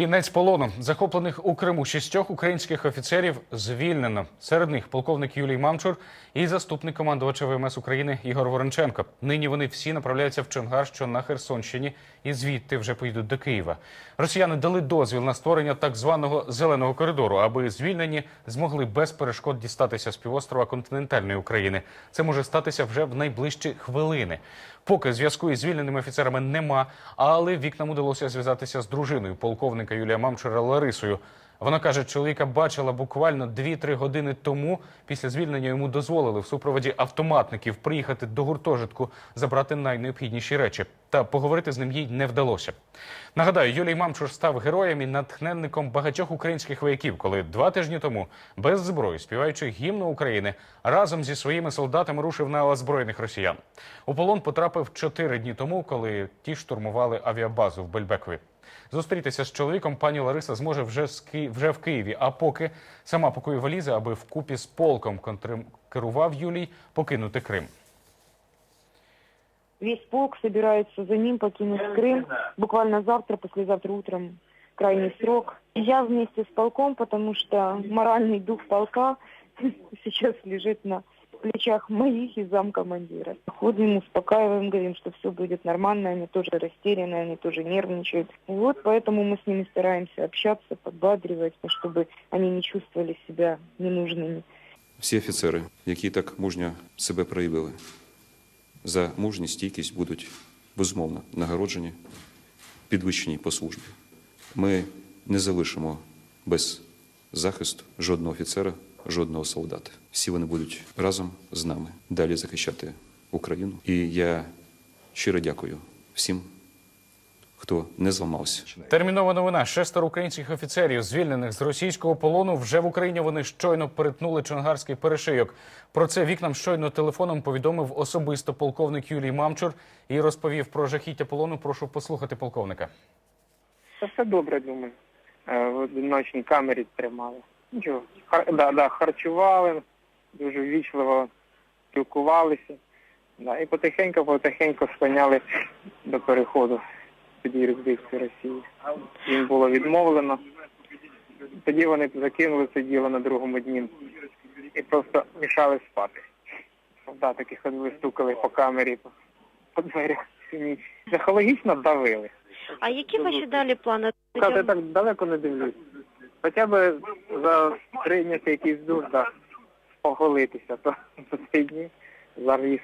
Кінець полону захоплених у Криму шістьох українських офіцерів звільнено. Серед них полковник Юлій Мамчур і заступник командувача ВМС України Ігор Воронченко. Нині вони всі направляються в Чонгар, що на Херсонщині, і звідти вже поїдуть до Києва. Росіяни дали дозвіл на створення так званого зеленого коридору, аби звільнені змогли без перешкод дістатися з півострова континентальної України. Це може статися вже в найближчі хвилини. Поки зв'язку із звільненими офіцерами нема, але вікнам удалося зв'язатися з дружиною полковника Юлія Мамчура Ларисою. Вона каже, чоловіка бачила буквально 2-3 години тому. Після звільнення йому дозволили в супроводі автоматників приїхати до гуртожитку, забрати найнеобхідніші речі. Та поговорити з ним їй не вдалося. Нагадаю, Юлій Мамчур став героєм і натхненником багатьох українських вояків, коли два тижні тому без зброї, співаючи гімну України, разом зі своїми солдатами рушив на озброєних росіян. У полон потрапив чотири дні тому, коли ті штурмували авіабазу в Бельбекові. Зустрітися з чоловіком пані Лариса зможе вже, з Ки... вже в Києві, а поки сама пакує валізи, аби вкупі з полком, котрим керував Юлій, покинути Крим. Весь полк собирается за ним покинуть Крым буквально завтра, послезавтра утром крайний срок. Я вместе с полком, потому что моральный дух полка сейчас лежит на плечах моих и замкомандира. Ходим, успокаиваем, говорим, что все будет нормально, они тоже растеряны, они тоже нервничают. Вот поэтому мы с ними стараемся общаться, подбадривать, чтобы они не чувствовали себя ненужными. Всі офіцери, які так мужньо себе проявили, за мужність, стійкість будуть безумовно нагороджені, підвищені по службі. Ми не залишимо без захисту жодного офіцера, жодного солдата. Всі вони будуть разом з нами далі захищати Україну. І я щиро дякую всім, хто не зламався. Термінова новина. Шестеро українських офіцерів, звільнених з російського полону, вже в Україні вони щойно перетнули Чонгарський перешийок. Про це вікнам щойно телефоном повідомив особисто полковник Юлій Мамчур і розповів про жахіття полону. Прошу послухати полковника. Все добре, думаю. Одиночній камері тримали. Нічого. Хар... Да, да, харчували, дуже ввічливо спілкувалися. Да, і потихеньку-потихеньку склоняли до переходу під юрисдикцію Росії. Їм було відмовлено. Тоді вони закинули це діло на другому дні і просто мішали спати. Солдатики ходили, стукали по камері, по, дверях. Психологічно давили. А які ваші далі плани? Сказати, я так далеко не дивлюсь. Хоча б за прийняти якийсь душ, да, оголитися, то за цей дні зараз